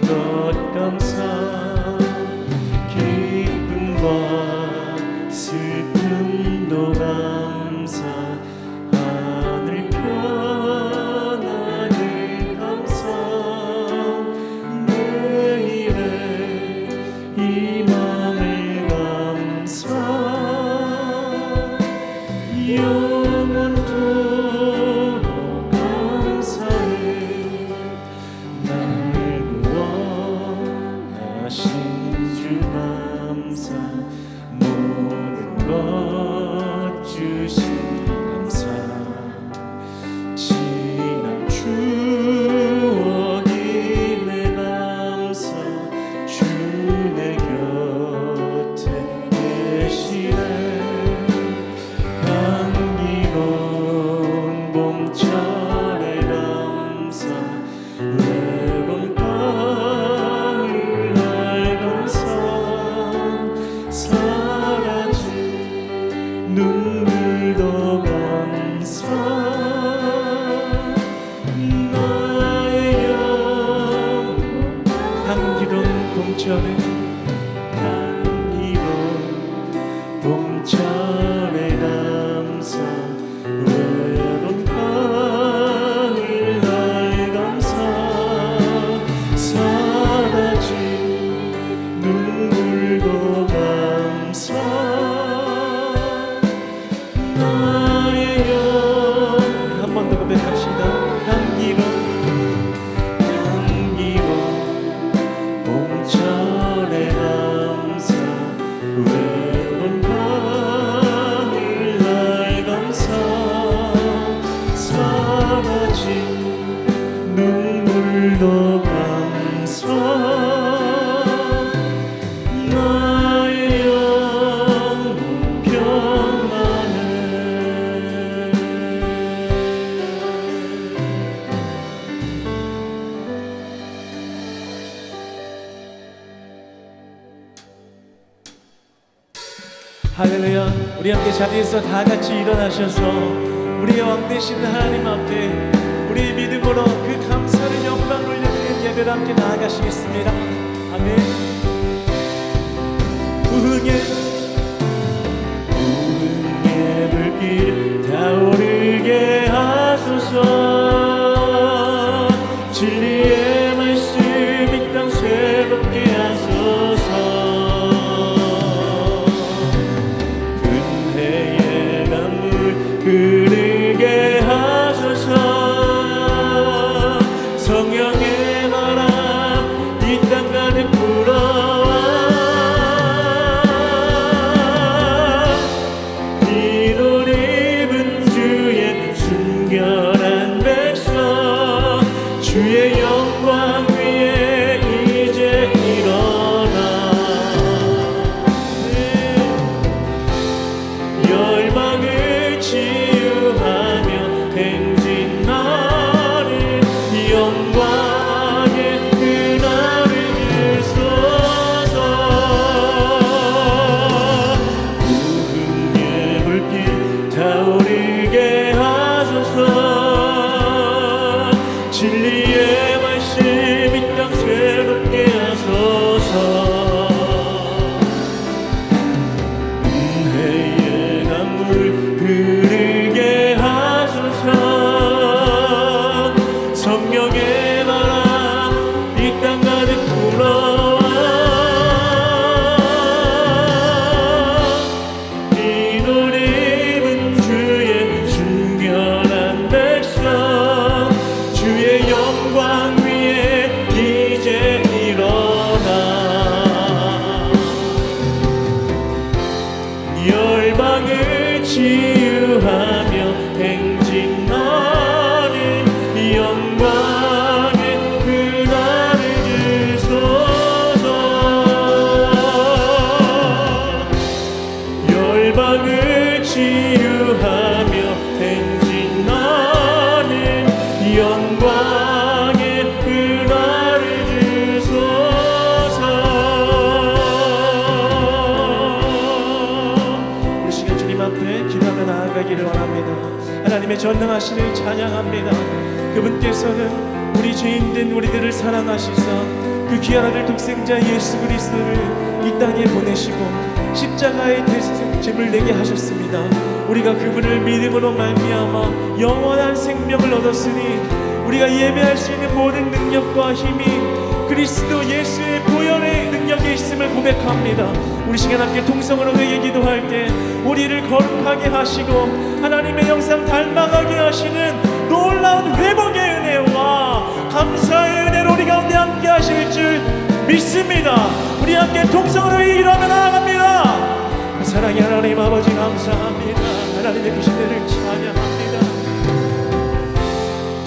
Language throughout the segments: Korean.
것 감사 우리 함께 자리에서 다 같이 일어나셔서 우리의 왕 되신 하나님 앞에 우리의 믿음으로 그 감사를 영광을 올려드리는 예배를 함께 나아가시겠습니다. 아멘. 우흥의 우흥의 불길 타오르게 하소서 진리의 전능하시를 찬양합니다. 그분께서는 우리 죄인된 우리들을 사랑하시사 그 귀한 아들 독생자 예수 그리스도를 이 땅에 보내시고 십자가의 대제물 내게 하셨습니다. 우리가 그분을 믿음으로 말미암아 영원한 생명을 얻었으니 우리가 예배할 수 있는 모든 능력과 힘이 그리스도 예수의 보혈의 능력이 있음을 고백합니다. 우리 시간 함께 통성으로 회개 기도할 때 우리를 거룩하게 하시고 하나님의 영상 닮아가게 하시는 놀라운 회복의 은혜와 감사의 은혜로 우리 가운데 함께 하실 줄 믿습니다. 우리 함께 통성으로 일하며 나아갑니다. 사랑의 하나님 아버지 감사합니다. 하나님의 귀신 대를 찬양합니다.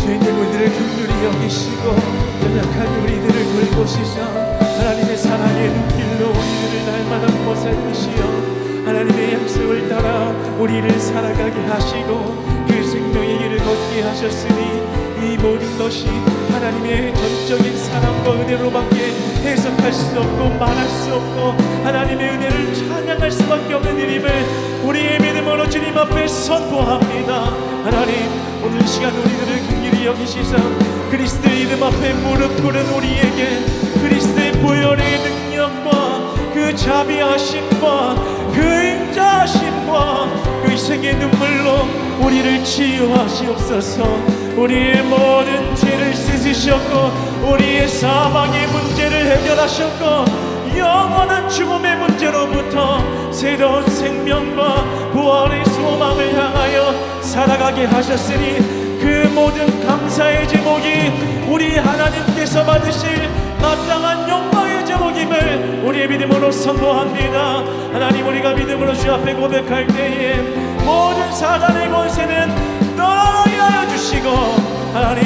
죄인들 우리들을 긍휼히 여기시고 연약한 우리들을 돌보시사 하나님의 사랑의 눈길로 우리들을 날마다 보살피시어 하나님의 약속을 따라 우리를 살아가게 하시고 그 생명의 길을 걷게 하셨으니 이 모든 것이 하나님의 전적인 사랑과 은혜로밖에 해석할 수 없고 말할 수 없고 하나님의 은혜를 찬양할 수밖에 없는 일임을 우리의 믿음으로 주님 앞에 선포합니다. 하나님 오늘 이 시간 우리들을 여기시사 그리스도의 이름 앞에 무릎 꿇은 우리에게 그리스도의 보혈의 능력과 그 자비하심과 그 인자하심과 그 희생의 눈물로 우리를 치유하시옵소서. 우리의 모든 죄를 씻으셨고 우리의 사망의 문제를 해결하셨고 영원한 죽음의 문제로부터 새로운 생명과 부활의 소망을 향하여 살아가게 하셨으니 그 모든 감사의 제목이 우리 하나님께서 받으실 마땅한 영광의 제목임을 우리의 믿음으로 선포합니다. 하나님 우리가 믿음으로 주 앞에 고백할 때에 모든 사단의 권세는 떠나게 하여 주시고 하나님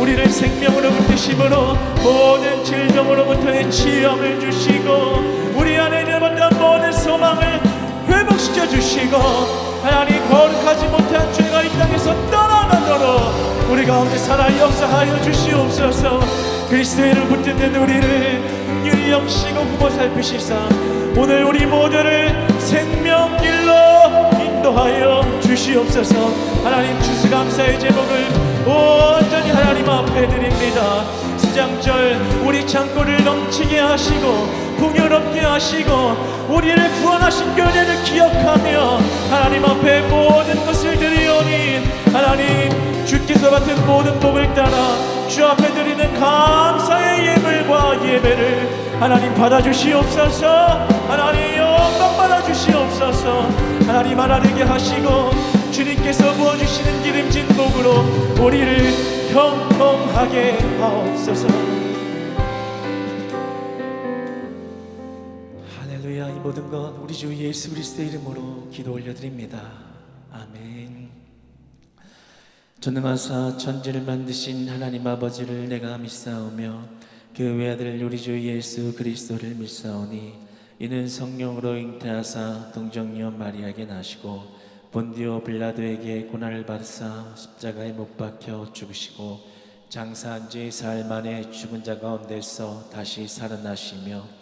우리를 생명으로 붙드심으로 모든 질병으로부터의 치유함을 주시고 우리 안에 있는 모든 소망을 회복시켜 주시고 하나님 거룩하지 못한 죄가 이 땅에서 떠나가도록 우리 가운데 살아 역사하여 주시옵소서. 그리스도인을 붙드는 우리를 유리 영시고 구보 살피시사. 오늘 우리 모두를 생명길로 인도하여 주시옵소서. 하나님 주수감사의 제목을 온전히 하나님 앞에 드립니다. 수장절 우리 창고를 넘치게 하시고 풍요롭게 하시고 우리를 구원하신 교회를 기억하며 하나님 앞에 모든 것을 드리오니 하나님 주께서 받은 모든 복을 따라 주 앞에 드리는 감사의 예물과 예배를 하나님 받아주시옵소서. 하나님 영광 받아주시옵소서. 하나님 하나되게 하시고 주님께서 부어주시는 기름진 복으로 우리를 형통하게 하옵소서 모든 것 우리 주 예수 그리스도의 이름으로 기도 올려드립니다. 아멘. 전능하사 천지를 만드신 하나님 아버지를 내가 믿사오며 그 외아들 우리 주 예수 그리스도를 믿사오니 이는 성령으로 잉태하사 동정녀 마리아에게 나시고 본디오 빌라도에게 고난을 받으사 십자가에 못 박혀 죽으시고 장사한 지 사흘 만에 죽은 자 가운데서 다시 살아나시며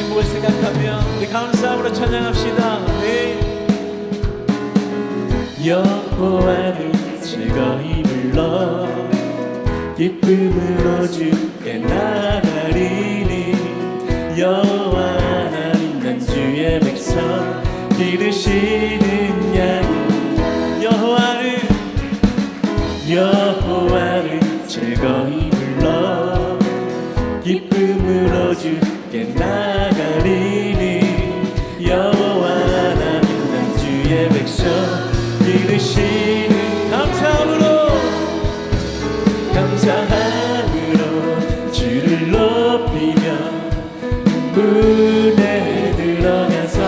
신 복을 생각하며 우리 감사함으로 찬양합시다. 네. 여호와를 즐거이 불러 기쁨으로 주께 나가리니 여호와 하나님 난 주의 백성 기르시는 양 여호와를 여호와를 즐거이 불러 기쁨으로 주 기르시는 감사함으로 감사함으로 주를 높이며 문에 들어가서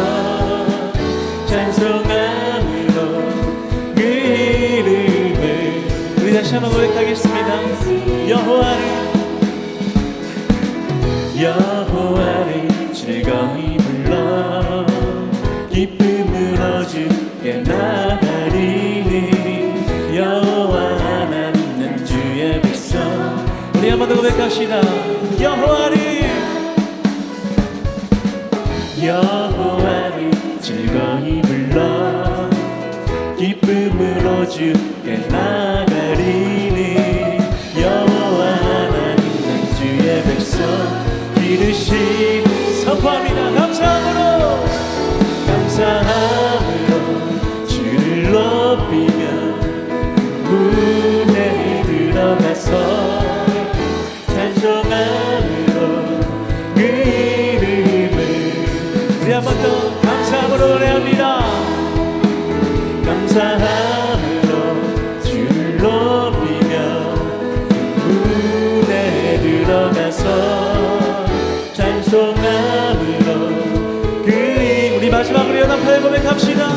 찬송함으로 그 이름을 우리 다시 한번 고백하겠습니다. 여호와를 높이며 문에 들어가서 찬송함으로 그 이- 우리 마지막으로 연합하여 고백합시다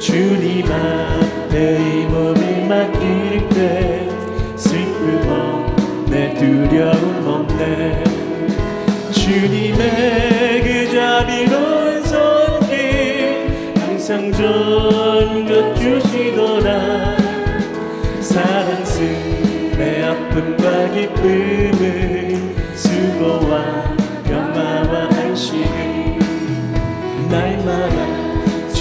주님 앞에 이 몸을 맡길 때 슬픔 없네 두려움 없네. 주님의 그 자비로운 손길 항상 전겨 주시더라. 사랑스 내 아픔과 기쁨을 수고와 평화와 안식을 날마다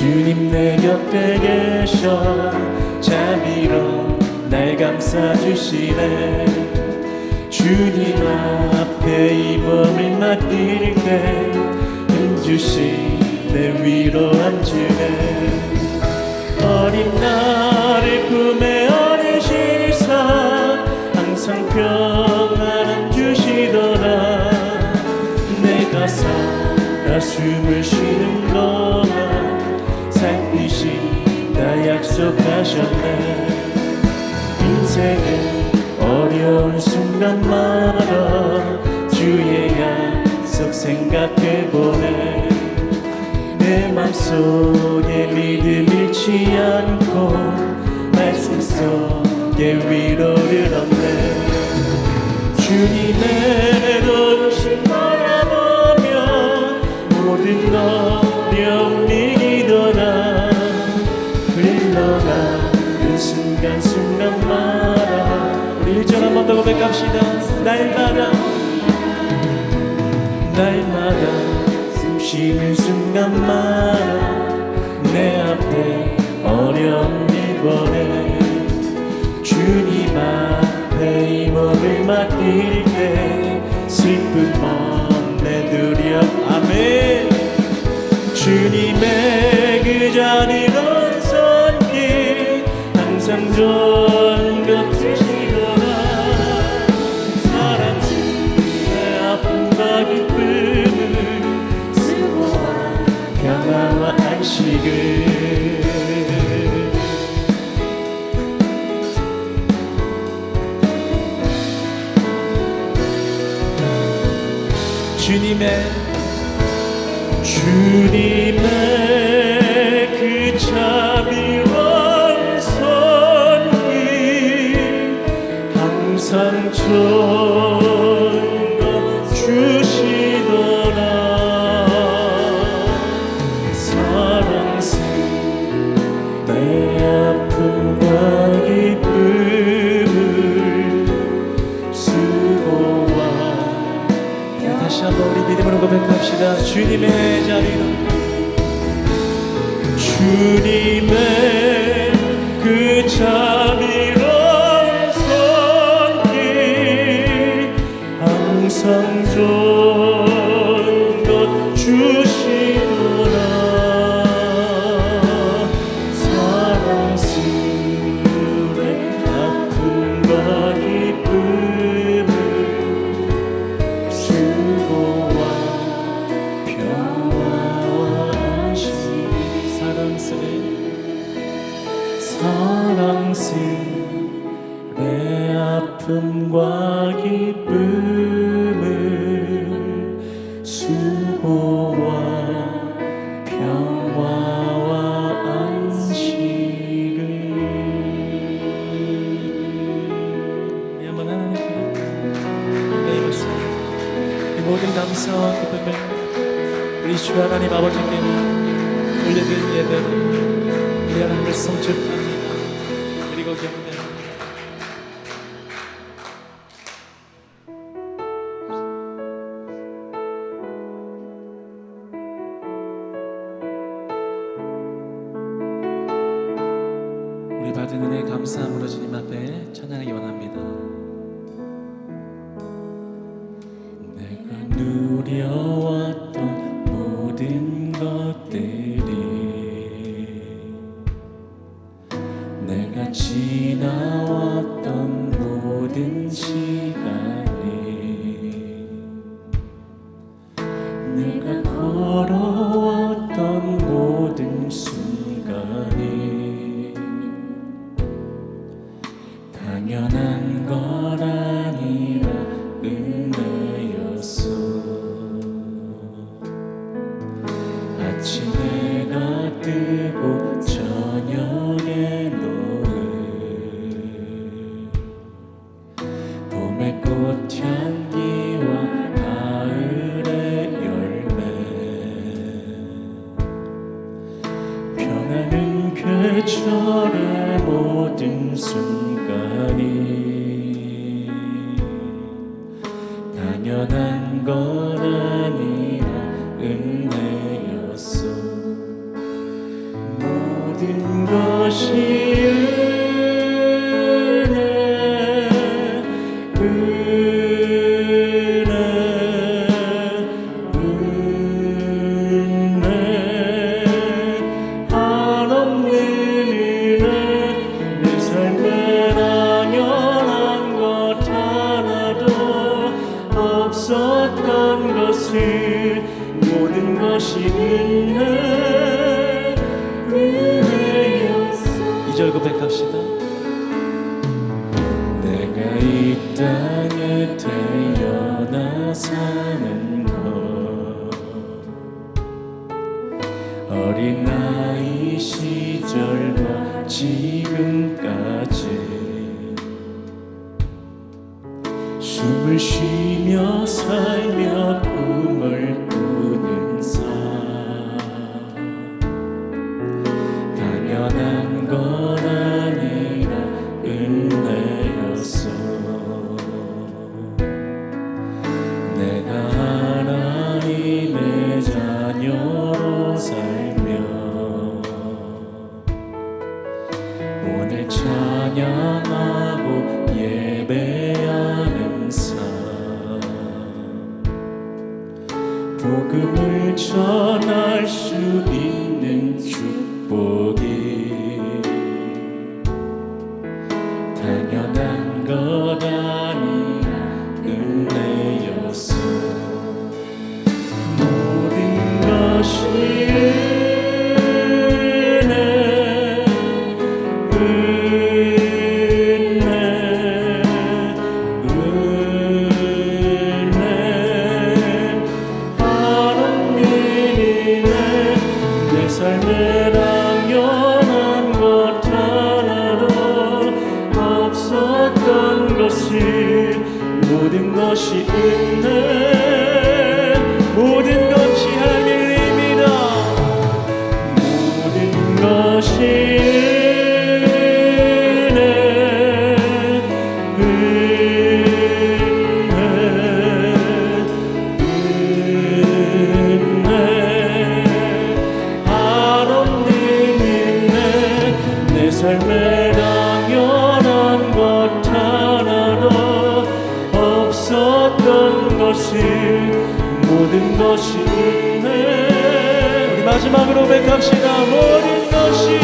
주님 내 곁에 계셔. 자비로 날 감싸주시네. 주님 앞에 이 몸을 맡길 때 은주시 내 위로 앉으네 순간마다 주의 약속 생각해보네 내 맘속에 믿음 잃지 않고 말씀 속에 위로를 얻네. 주님의 도우심 바라보며 모든 어려움 더 고백합시다. 날마다 날마다 숨 쉬는 순간마다 내 앞에 어려운 일 보내 주님 앞에 이 몸을 맡길 때 슬픔 없네 두려 아멘. 주님의 그 자리로 손길 항상 좋 주님의 주님의 고백합시다 주님의 자리로 주님의 모든 감사와 기쁨을 우리 주 하나님 아버지께 올려드린 예배를 우리 하나님을 성축합니 누려 계절의 모든 순간 없었던 것을 모든 것이 은혜 은혜였어. 이절 고백합시다. 내가 이 땅에 태어나 사는 것. 어린아이 시절과 지금까지 것이 모든 것이 은혜 우리 마지막으로 고백합시다. 모든 것이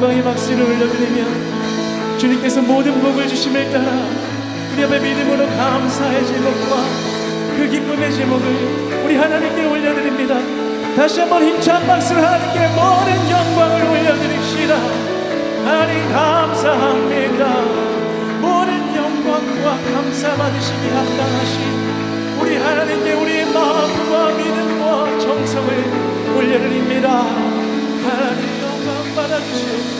영광의 박수를 올려드리며 주님께서 모든 복을 주심을 따라 우리 앞에 믿음으로 감사의 제목과 그 기쁨의 제목을 우리 하나님께 올려드립니다. 다시 한번 힘찬 박수를 하나님께 모든 영광을 올려드립시다. 하나님 감사합니다. 모든 영광과 감사 받으시기 합당하신 우리 하나님께 우리의 마음과 믿음과 정성을 올려드립니다. 하나님 영광